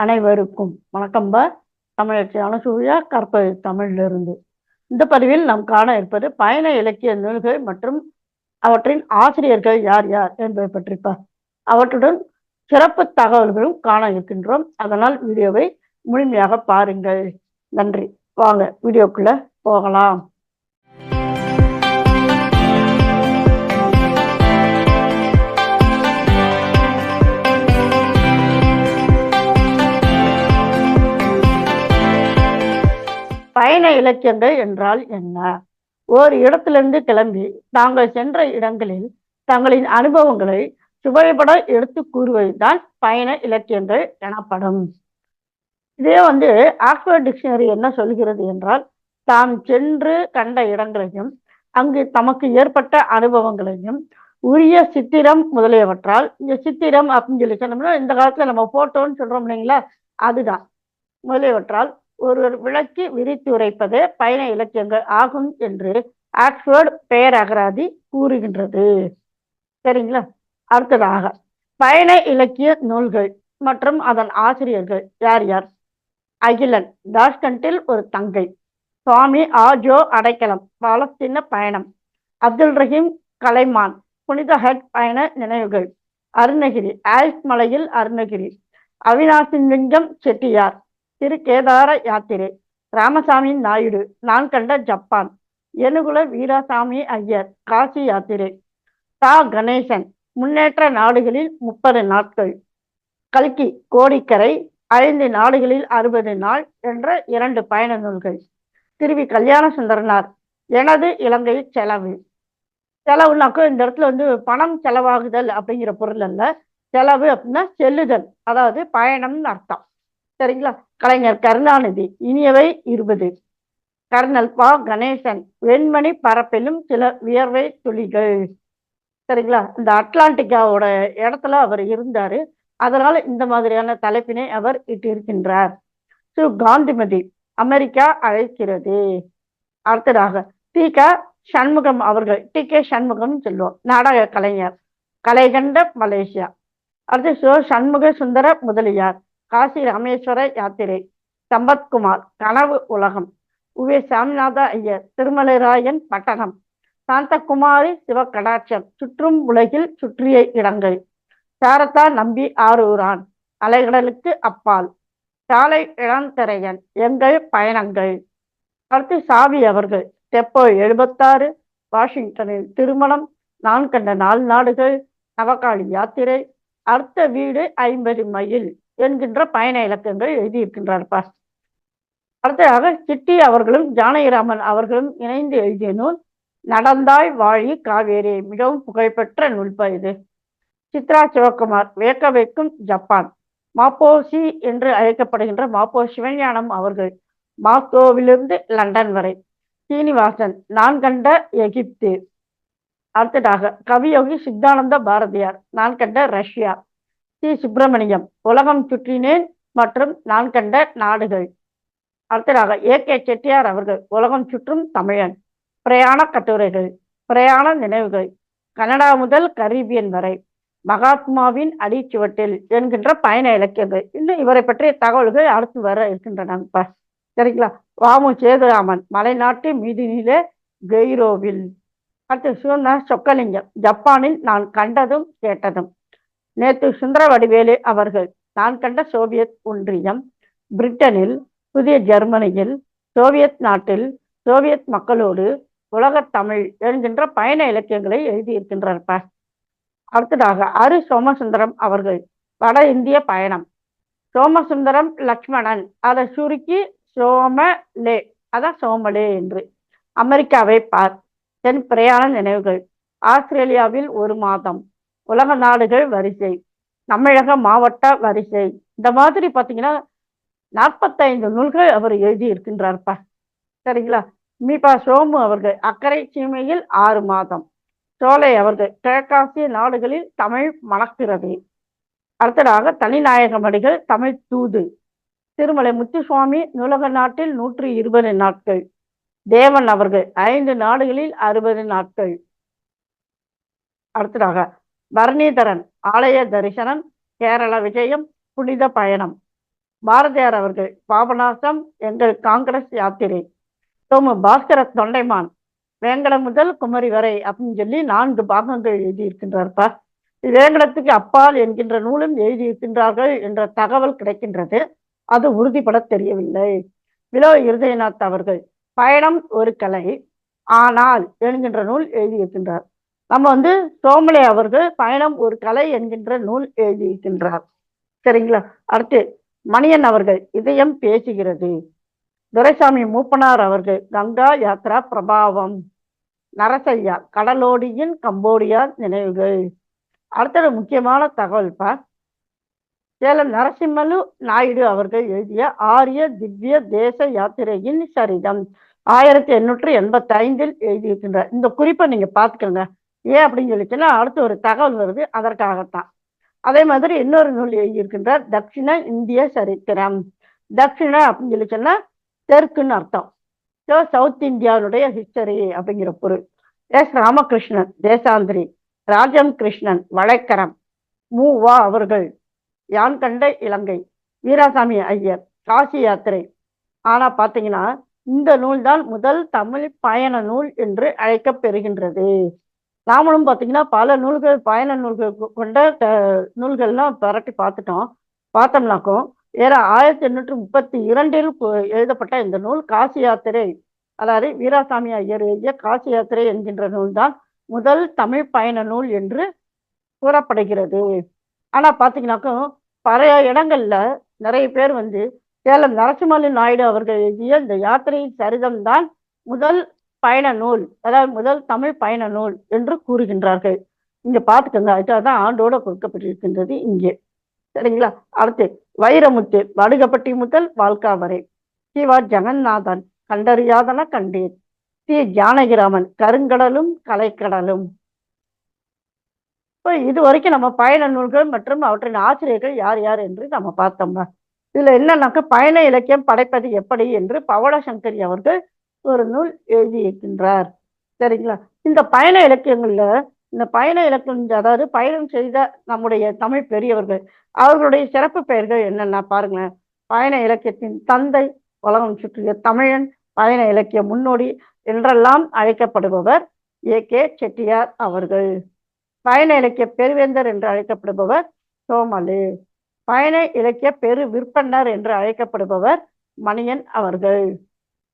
அனைவருக்கும் வணக்கம் பா. தமிழச்சி அனுசூயா கற்பது தமிழிலிருந்து இந்த பதிவில் நாம் காண இருப்பது பயண இலக்கிய நூல்கள் மற்றும் அவற்றின் ஆசிரியர்கள் யார் யார் என்பதை பற்றிப்பா அவற்றுடன் சிறப்பு தகவல்களும் காண இருக்கின்றோம். அதனால் வீடியோவை முழுமையாக பாருங்கள். நன்றி. வாங்க வீடியோக்குள்ள போகலாம். பயண இலக்கியங்கள் என்றால் என்ன? ஒரு இடத்திலிருந்து கிளம்பி தாங்கள் சென்ற இடங்களில் தங்களின் அனுபவங்களை சுவைபட எடுத்து கூறுவதுதான் பயண இலக்கியங்கள் எனப்படும். இதே வந்து ஆக்ஸ்போர்ட் டிக்ஷனரி என்ன சொல்கிறது என்றால் தாம் சென்று கண்ட இடங்களையும் அங்கு தமக்கு ஏற்பட்ட அனுபவங்களையும் உரிய சித்திரம் முதலியவற்றால் இந்த சித்திரம் அப்படின்னு சொல்லி சொன்னோம்னா இந்த காலத்துல நம்ம போட்டோன்னு சொல்றோம் இல்லைங்களா? அதுதான். முதலியவற்றால் ஒருவர் விளக்கி விரித்து உரைப்பதே பயண இலக்கியங்கள் ஆகும் என்று ஆக்ஸ்போர்ட் பெயர் அகராதி கூறுகின்றது. சரிங்களா? அடுத்ததாக பயண இலக்கிய நூல்கள் மற்றும் அதன் ஆசிரியர்கள் யார் யார்? அகிலன் தாஷ்கண்டில் ஒரு தங்கை சுவாமி ஆஜோ அடைக்கலம் பாலஸ்தீன பயணம் அப்துல் ரஹீம் கலைமான் புனித ஹட் பயண நினைவுகள் அருணகிரி ஆல்ஸ் மலையில் அருணகிரி அவினாசிலிங்கம் செட்டியார் திரு கேதார யாத்திரை. ராமசாமி நாயுடு நான் கண்ட ஜப்பான். எனுகுல வீராசாமி ஐயர் காசி யாத்திரை. தா. கணேசன் முன்னேற்ற நாடுகளில் முப்பது நாட்கள். கல்கி கோடிக்கரை ஐந்து நாடுகளில் அறுபது நாள் என்ற இரண்டு பயண நூல்கள். திருவி கல்யாண சுந்தரனார் எனது இலங்கை செலவு. செலவுனாக்கோ இந்த இடத்துல வந்து பணம் செலவாகுதல் அப்படிங்கிற பொருள் அல்ல. செலவு அப்படின்னா செல்லுதல் அதாவது பயணம்னு அர்த்தம். சரிங்களா? கலைஞர் கருணாநிதி இனியவை இருபது. கர்னல் பா. கணேசன் வெண்மணி பரப்பிலும் சில வியர்வை துளிகள். சரிங்களா? இந்த அட்லாண்டிக்காவோட இடத்துல அவர் இருந்தாரு. அதனால இந்த மாதிரியான தலைப்பினை அவர் இட்டிருக்கின்றார். சு. காந்திமதி அமெரிக்கா அழைக்கிறது. அடுத்ததாக டி. க. சண்முகம் அவர்கள் டி. கே. சண்முகம் சொல்லுவோம். நாடக கலைஞர் கலைகண்ட மலேசியா. அடுத்து சோ. சண்முக சுந்தர முதலியார். காசி ராமேஸ்வர யாத்திரை. சம்பத்குமார் கனவு உலகம். உவே சாமிநாத ஐயர் திருமலைராயன் பட்டணம் சாந்தகுமாரி சிவகடாட்சம் சுற்றும் உலகில் சுற்றிய இடங்கள். சாரதா நம்பி ஆரூரான் அலைகடலுக்கு அப்பால். சாலை இளந்திரையன் எங்கள் பயணங்கள். அடுத்து சாவி அவர்கள் தெப்போ எழுபத்தாறு வாஷிங்டனில் திருமணம் நான் கண்ட நாலு நாடுகள் நவகாளி யாத்திரை. அடுத்த வீடு ஐம்பது மைல். என்கின்ற பயண இலக்கங்கள் எழுதியிருக்கின்றார்ப்பா. அடுத்ததாக சிட்டி அவர்களும் ஜானகிராமன் அவர்களும் இணைந்து எழுதிய நூல் நடந்தாய் வாழி காவேரி மிகவும் புகழ்பெற்ற நூல்பா இது. சித்ரா சிவகுமார் வேக்க வைக்கும் ஜப்பான் மாப்போசி என்று அழைக்கப்படுகின்ற மாப்போ சிவஞானம் அவர்கள் மாஸ்கோவிலிருந்து லண்டன் வரை. சீனிவாசன் நான் கண்ட எகிப்து அடுத்ததாக கவியோகி சித்தானந்த பாரதியார் நான் கண்ட ரஷ்யா சி. சுப்பிரமணியம் உலகம் சுற்றினேன் மற்றும் நான் கண்ட நாடுகள். அடுத்ததாக ஏ. கே. செட்டியார் அவர்கள் உலகம் சுற்றும் தமிழன். பிரயாண கட்டுரைகள் பிரயாண நினைவுகள் கனடா முதல் கரீபியன் வரை. மகாத்மாவின் அடிச்சுவட்டில் என்கின்ற பயண இலக்கியங்கள். இன்னும் இவரை பற்றிய தகவல்கள் அடுத்து வர இருக்கின்றன. சரிங்களா? வாமு சேதுராமன் மலைநாட்டு மீதினிலே கெய்ரோவில். அடுத்து சுதந்திர சொக்கலிங்கம் ஜப்பானில் நான் கண்டதும் கேட்டதும். நேற்று சுந்தர வடிவேலு அவர்கள் நான் கண்ட சோவியத் ஒன்றியம் பிரிட்டனில் புதிய ஜெர்மனியில் சோவியத் நாட்டில் சோவியத் மக்களோடு உலகத் தமிழ் என்கின்ற பயண இலக்கியங்களை எழுதியிருக்கின்றார்ப்ப அடுத்ததாக அரு சோமசுந்தரம் அவர்கள் வட இந்திய பயணம் சோமசுந்தரம் லக்ஷ்மணன் அதை சுருக்கி சோமலே அதான் சோமலே என்று. அமெரிக்காவை பார் தென் பிரயாண நினைவுகள் ஆஸ்திரேலியாவில் ஒரு மாதம். உலக நாடுகள் வரிசை தமிழக மாவட்ட வரிசை. இந்த மாதிரி பார்த்தீங்கன்னா நாற்பத்தைந்து நூல்கள் அவர் எழுதி இருக்கின்றார்ப்பா சரிங்களா மீபா சோமு அவர்கள் அக்கறை சீமையில் ஆறு மாதம். சோலை அவர்கள் கிழக்காசிய நாடுகளில் தமிழ் மணக்கிறது அடுத்ததாக தனிநாயகமடிகள் தமிழ் தூது. திருமலை முத்துசுவாமி நூலக நாட்டில் நூற்றி இருபது நாட்கள். தேவன் அவர்கள் ஐந்து நாடுகளில் அறுபது நாட்கள். அடுத்ததாக பரணிதரன் ஆலய தரிசனம் கேரள விஜயம் புனித பயணம். பாரதியார் அவர்கள் பாபநாசம் எங்கள் காங்கிரஸ் யாத்திரை. சோமு பாஸ்கர தொண்டைமான். வேங்கடம் முதல் குமரி வரை அப்படின்னு சொல்லி நான்கு பாகங்கள் எழுதியிருக்கின்றார்ப்பா. வேங்கடத்துக்கு அப்பால் என்கின்ற நூலும் எழுதியிருக்கின்றார்கள் என்ற தகவல் கிடைக்கின்றது. அது உறுதிப்பட தெரியவில்லை. விலோ இருதயநாத் அவர்கள் பயணம் ஒரு கலை ஆனால் என்கின்ற நூல் எழுதியிருக்கின்றார். நம்ம வந்து சோமலை அவர்கள் பயணம் ஒரு கலை என்கின்ற நூல் எழுதியிருக்கின்றார். சரிங்களா? அடுத்து மணியன் அவர்கள் இதயம் பேசுகிறது. துரைசாமி மூப்பனார் அவர்கள் கங்கா யாத்ரா பிரபாவம். நரசையா கடலோடியின் கம்போடியா நினைவுகள். அடுத்தது முக்கியமான தகவல்ப்பா சேலம் நரசிம்மலு நாயுடு அவர்கள் எழுதிய ஆரிய திவ்ய தேச யாத்திரையின் சரிதம். ஆயிரத்தி எண்ணூற்றி எண்பத்தி ஐந்தில் எழுதியிருக்கின்றார். இந்த குறிப்பை நீங்க பாத்துக்கோங்க ஏன் அப்படின்னு சொல்லிச்சுன்னா அடுத்து ஒரு தகவல் வருது அதற்காகத்தான். அதே மாதிரி இன்னொரு நூல் எழுதியிருக்கின்றார் தட்சிண இந்திய சரித்திரம். தட்சிண அப்படின்னு சொல்லி சொன்னா தெற்குன்னு அர்த்தம். ஸோ சவுத் இந்தியாவுடைய ஹிஸ்டரி அப்படிங்கிற பொருள். எஸ் ராமகிருஷ்ணன் தேசாந்திரி ராஜம் கிருஷ்ணன் வளைக்கரம் மு. வா. அவர்கள் யான் கண்ட இலங்கை வீராசாமி ஐயர் காசி யாத்திரை. ஆனா பாத்தீங்கன்னா இந்த நூல் தான் முதல் தமிழ் பயண நூல் என்று அழைக்கப்பெறுகின்றது நாமளும் பார்த்தீங்கன்னா பல நூல்கள் பயண நூல்கள் கொண்ட நூல்கள்லாம் பரட்டி பார்த்துட்டோம் பார்த்தோம்னாக்கும் ஏற ஆயிரத்தி எண்ணூற்றி முப்பத்தி இரண்டில் எழுதப்பட்ட இந்த நூல் காசி யாத்திரை அதாவது வீராசாமி ஐயர் எழுதிய காசி யாத்திரை என்கின்ற நூல் தான் முதல் தமிழ் பயண நூல் என்று கூறப்படுகிறது. ஆனால் பார்த்தீங்கன்னாக்கும் பழைய இடங்கள்ல நிறைய பேர் வந்து சேலம் நரசிம்மலி நாயுடு அவர்கள் எழுதிய இந்த யாத்திரையின் சரிதம் தான் முதல் பயண நூல் அதாவது முதல் தமிழ் பயண நூல் என்று கூறுகின்றார்கள். இங்க பாத்துக்கோங்க அதுதான் ஆண்டோட கொடுக்கப்பட்டிருக்கின்றது இங்கே. சரிங்களா? அடுத்து வைரமுத்து வடுகப்பட்டி முதல் வாழ்க்கா வரை. சிவா ஜெகநாதன் கண்டறியாதன கண்டீர். சி. ஜானகிராமன் கருங்கடலும் கலைக்கடலும். இப்போ இது வரைக்கும் நம்ம பயண நூல்கள் மற்றும் அவற்றின் ஆசிரியர்கள் யார் யார் என்று நம்ம பார்த்தோம்னா இதுல என்னன்னாக்க பயண இலக்கியம் படைப்பது எப்படி என்று பவளசங்கரி அவர்கள் ஒரு நூல் எழுதியிருக்கின்றார். சரிங்களா? இந்த பயண இலக்கியங்கள்ல இந்த பயண இலக்கியம் அதாவது பயணம் செய்த நம்முடைய தமிழ் பெரியவர்கள் அவர்களுடைய சிறப்பு பெயர்கள் என்னென்ன பாருங்களேன். பயண இலக்கியத்தின் தந்தை உலகம் சுற்றிய தமிழன் பயண இலக்கிய முன்னோடி என்றெல்லாம் அழைக்கப்படுபவர் ஏ. கே. செட்டியார் அவர்கள். பயண இலக்கிய பெருவேந்தர் என்று அழைக்கப்படுபவர் சோமலு. பயண இலக்கிய பெரு விற்பனர் என்று அழைக்கப்படுபவர் மணியன் அவர்கள்.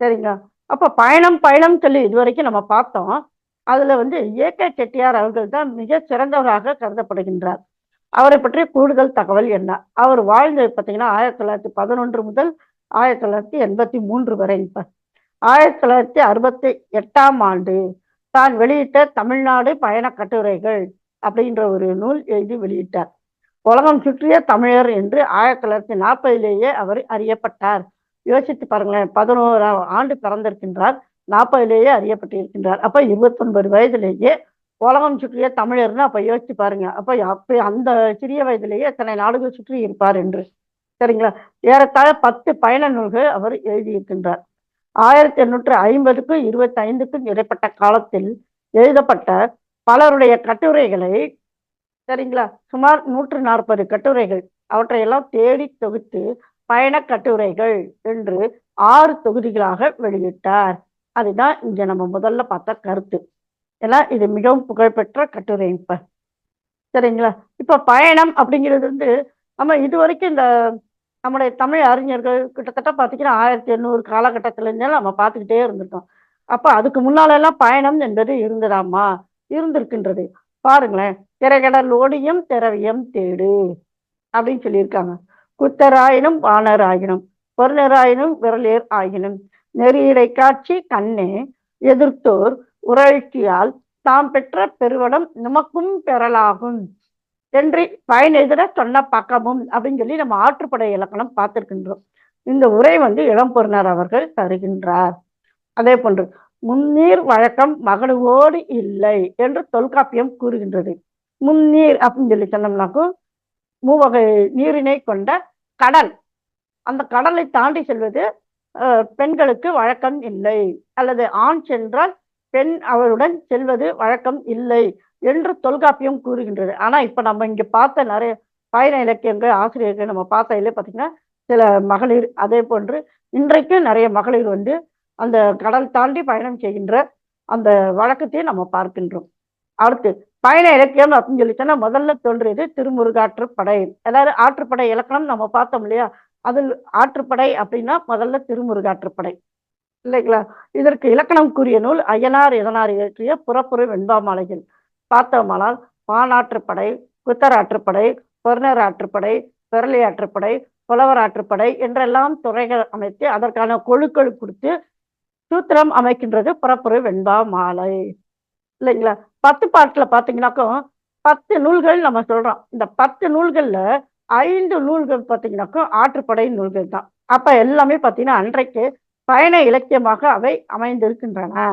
சரிங்க அப்போ பயணம் பயணம் சொல்லி இதுவரைக்கும் நம்ம பார்த்தோம். அதுல வந்து ஏ கே செட்டியார் அவர்கள் தான் மிக சிறந்தவராக கருதப்படுகின்றார். அவரை பற்றி கூடுதல் தகவல் என்ன? அவர் வாழ்ந்தது பார்த்தீங்கன்னா ஆயிரத்தி தொள்ளாயிரத்தி பதினொன்று முதல் ஆயிரத்தி தொள்ளாயிரத்தி எண்பத்தி மூன்று வரை இப்ப. ஆயிரத்தி தொள்ளாயிரத்தி அறுபத்தி எட்டாம் ஆண்டு தான் வெளியிட்ட தமிழ்நாடு பயண கட்டுரைகள் அப்படின்ற ஒரு நூல் எழுதி வெளியிட்டார். உலகம் சுற்றிய தமிழர் என்று ஆயிரத்தி தொள்ளாயிரத்தி நாற்பதிலேயே அவர் அறியப்பட்டார். யோசித்து பாருங்களேன் பதினோராம் ஆண்டு பிறந்திருக்கின்றார் நாற்பதிலேயே அறியப்பட்டிருக்கின்றார். அப்ப இருபத்தொன்பது வயதிலேயே உலகம் சுற்றிய தமிழர்னு அப்போ யோசிச்சு பாருங்க. அப்ப அப்ப அந்த சிறிய வயதிலேயே எத்தனை நாடுகள் சுற்றி இருப்பார் என்று. சரிங்களா? ஏறத்தாழ பத்து பயண நூல்கள் அவர் எழுதியிருக்கின்றார். ஆயிரத்தி எண்ணூற்று ஐம்பதுக்கும் இருபத்தி ஐந்துக்கும் இடைப்பட்ட காலத்தில் எழுதப்பட்ட பலருடைய கட்டுரைகளை சரிங்களா? சுமார் நூற்று நாற்பது கட்டுரைகள். அவற்றையெல்லாம் தேடி தொகுத்து பயணக் கட்டுரைகள் என்று ஆறு தொகுதிகளாக வெளியிட்டார். அதுதான் இங்க நம்ம முதல்ல பார்த்த கருத்து. ஏன்னா இது மிகவும் புகழ்பெற்ற கட்டுரை இப்ப. சரிங்களா? இப்ப பயணம் அப்படிங்கிறது வந்து நம்ம இது வரைக்கும் இந்த நம்முடைய தமிழ் அறிஞர்கள் கிட்டத்தட்ட பார்த்தீங்கன்னா ஆயிரத்தி எண்ணூறு காலகட்டத்துல இருந்தே நம்ம பார்த்துக்கிட்டே இருந்திருக்கோம். அப்ப அதுக்கு முன்னாலெல்லாம் பயணம் என்பது இருந்ததாமா இருந்திருக்கின்றது. பாருங்களேன். திரைகடல் ஓடியும் திரவியம் தேடு அப்படின்னு சொல்லியிருக்காங்க. குத்தராயினும் வானராயினும் பொருளராயினும் விரலேர் ஆயினும். நெறியடை காட்சி கண்ணே எதிர்த்தோர் உரழ்ச்சியால் தாம் பெற்ற பெருவடம் நமக்கும் பெறலாகும். என்று பயனெதிர சொன்ன பக்கமும் அப்படின்னு சொல்லி நம்ம ஆற்றுப்படை இலக்கணம் பார்த்திருக்கின்றோம். இந்த உரை வந்து இளம்பொருணர் அவர்கள் தருகின்றார். அதே போன்று முன்னீர் வழக்கம் மகளுவோடு இல்லை என்று தொல்காப்பியம் கூறுகின்றது. முன்னீர் அப்படின்னு சொல்லி சொன்னோம்னாக்கும் மூவகை நீரினை கொண்ட கடல். அந்த கடலை தாண்டி செல்வது பெண்களுக்கு வழக்கம் இல்லை. அல்லது ஆண் சென்றால் பெண் அவருடன் செல்வது வழக்கம் இல்லை என்று தொல்காப்பியம் கூறுகின்றது. ஆனா இப்ப நம்ம இங்க பார்த்த நிறைய பயண இலக்கியங்கள் ஆசிரியர்கள் நம்ம பார்த்த இல்லை பார்த்தீங்கன்னா சில மகளிர் அதே போன்று இன்றைக்கும் நிறைய மகளிர் வந்து அந்த கடல் தாண்டி பயணம் செய்கின்ற அந்த வழக்கத்தையும் நம்ம பார்க்கின்றோம். அடுத்து பயண இலக்கியம் அப்படின்னு சொல்லி முதல்ல தோன்றியது திருமுருகாற்றுப்படை அதாவது ஆற்றுப்படை இலக்கணம் நம்ம பார்த்தோம் இல்லையா? அதில் ஆற்றுப்படை அப்படின்னா முதல்ல திருமுருகாற்றுப்படை இல்லைங்களா? இதற்கு இலக்கணம் கூறிய நூல் அய்யனார் இதனார் இயற்றிய புறப்புற வெண்பாமாலைகள் பார்த்தோமானால் பானாற்றுப்படை குத்தராற்றுப்படை பொருணர் ஆற்றுப்படை பெரளி ஆற்றுப்படை புலவர் ஆற்றுப்படை என்றெல்லாம் துறைகள் அமைத்து அதற்கான கொழுக்கள் கொடுத்து சூத்திரம் அமைக்கின்றது புறப்புற வெண்பா மாலை. இல்லைங்களா? பத்து பாட்டில் பாத்தீங்கன்னாக்கும் பத்து நூல்கள் நம்ம சொல்றோம். இந்த பத்து நூல்கள்ல ஐந்து நூல்கள் பார்த்தீங்கன்னாக்கும் ஆற்றுப்படை நூல்கள் தான். அப்ப எல்லாமே பார்த்தீங்கன்னா அன்றைக்கு பயண இலக்கியமாக அவை அமைந்திருக்கின்றன.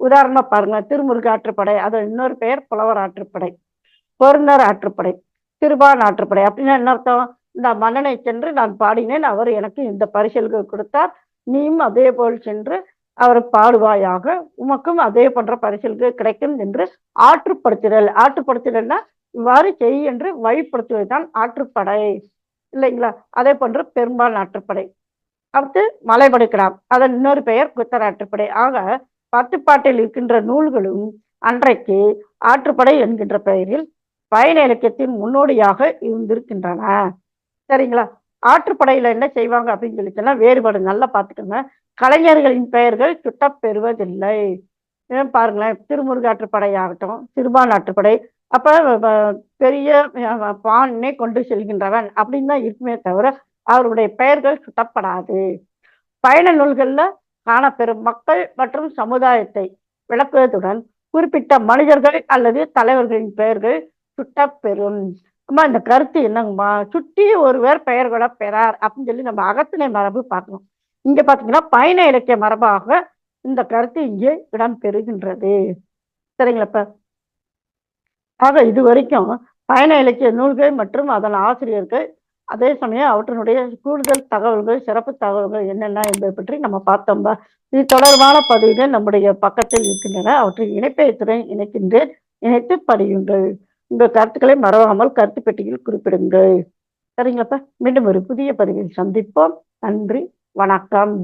உதாரணமா பாருங்க திருமுருக ஆற்றுப்படை அது இன்னொரு பெயர் புலவர் ஆற்றுப்படை பொருணர் ஆற்றுப்படை திருபான் ஆற்றுப்படை அப்படின்னா என்ன அர்த்தம்? இந்த மன்னனை சென்று நான் பாடினேன் அவர் எனக்கு இந்த பரிசல்கள் கொடுத்தார் நீயும் அதே போல் சென்று அவர் பாடுவாயாக உமக்கும் அதே போன்ற பரிசல்கள் கிடைக்கும் என்று ஆற்றுப்படுத்துதல் ஆற்றுப்படுத்துதல்னா இவ்வாறு செய் என்று வழிப்படுத்துவதுதான் ஆற்றுப்படை. இல்லைங்களா? அதே போன்று பெரும்பால் ஆற்றுப்படை. அடுத்து மலைபடுக்கிறார் அதன் இன்னொரு பெயர் குத்தராற்றுப்படை ஆக பத்துப்பாட்டில் இருக்கின்ற நூல்களும் அன்றைக்கு ஆற்றுப்படை என்கின்ற பெயரில் பயண இலக்கியத்தின் முன்னோடியாக இருந்திருக்கின்றன. சரிங்களா? ஆற்றுப்படையில என்ன செய்வாங்க அப்படின்னு சொல்லி சொன்னா வேறுபாடு நல்லா பார்த்துக்கோங்க. கலைஞர்களின் பெயர்கள் சுட்டப்பெறுவதில்லை. ஏன் பாருங்களேன் திருமுருகாற்றுப்படை ஆகட்டும் சிறுபான் ஆற்றுப்படை அப்ப பெரிய பானே கொண்டு செல்கின்றவன் அப்படின்னு தான் இருக்குமே தவிர அவருடைய பெயர்கள் சுட்டப்படாது. பயண நூல்கள்ல காணப்பெறும் மக்கள் மற்றும் சமுதாயத்தை விளக்குவதுடன் குறிப்பிட்ட மனிதர்கள் அல்லது தலைவர்களின் பெயர்கள் சுட்டப்பெறும். அம்மா இந்த கருத்து என்னங்கம்மா? சுட்டி ஒருவர் பெயர்களை பெறார் அப்படின்னு சொல்லி நம்ம அகத்தினை மரபு பார்க்கணும். இங்க பாத்தீங்கன்னா பயண இலக்கிய மரபாக இந்த கருத்து இங்கே இடம் பெறுகின்றது சரிங்களா ஆக இது வரைக்கும் பயண இலக்கிய நூல்கள் மற்றும் அதன் ஆசிரியர்கள் அதே சமயம் அவற்றினுடைய கூடுதல் தகவல்கள் சிறப்பு தகவல்கள் என்னென்ன என்பதை பற்றி நம்ம பார்த்தோம்பா இது தொடர்பான பதிவுகள் நம்முடைய பக்கத்தில் இருக்கின்றன. அவற்றை இணைப்பை இணைக்கின்றேன். இணைத்து படியுங்கள். உங்கள் கருத்துக்களை மறவாமல் கருத்து பெட்டியில் குறிப்பிடுங்கள். சரிங்களாப்பா மீண்டும் ஒரு புதிய பதிவில் சந்திப்போம். நன்றி. வணக்கம்.